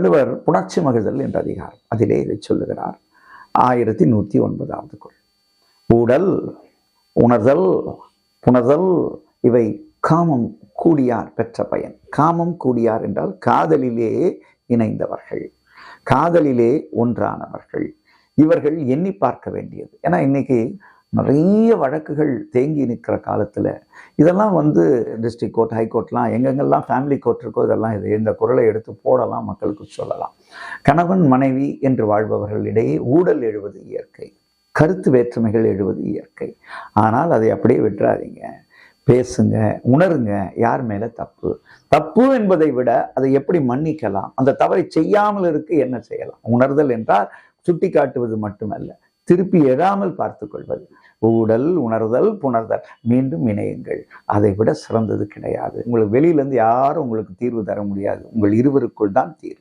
வள்ளுவர் புணர்ச்சி மகிழ்தல் என்ற அதிகாரம். அதிலே இதை சொல்லுகிறார். ஆயிரத்தி நூற்றி ஒன்பதாவது குரல். ஊடல் உணர்தல் புணர்தல் இவை காமம் கூடியார் பெற்ற பயன். காமம் கூடியார் என்றால் காதலிலே இணைந்தவர்கள் காதலிலே ஒன்றானவர்கள். இவர்கள் எண்ணி பார்க்க வேண்டியது. ஏன்னா இன்னைக்கு நிறைய வழக்குகள் தேங்கி நிற்கிற காலத்தில். இதெல்லாம் வந்து டிஸ்ட்ரிக்ட் கோர்ட் ஹைகோர்ட்லாம் எங்கெங்கெல்லாம் ஃபேமிலி கோர்ட் இருக்கோ இதெல்லாம் இது இந்த குரலை எடுத்து போடலாம் மக்களுக்கு சொல்லலாம். கணவன் மனைவி என்று வாழ்பவர்களிடையே ஊடல் எழுவது இயற்கை. கருத்து வேற்றுமைகள் எழுவது இயற்கை. ஆனால் அதை அப்படியே விட்டுறாதீங்க. பேசுங்க உணருங்க யார் மேலே தப்பு? தப்பு என்பதை விட அதை எப்படி மன்னிக்கலாம்? அந்த தவறை செய்யாமல் இருக்கு என்ன செய்யலாம்? உணர்தல் என்றால் சுட்டி காட்டுவது மட்டுமல்ல. திருப்பி எழாமல் பார்த்து கொள்வது. ஊடல் உணர்தல் புணர்தல் மீண்டும் இணையுங்கள். அதை விட சிறந்தது கிடையாது. உங்களுக்கு வெளியிலேருந்து யாரும் உங்களுக்கு தீர்வு தர முடியாது. உங்கள் இருவருக்குள் தான் தீர்வு.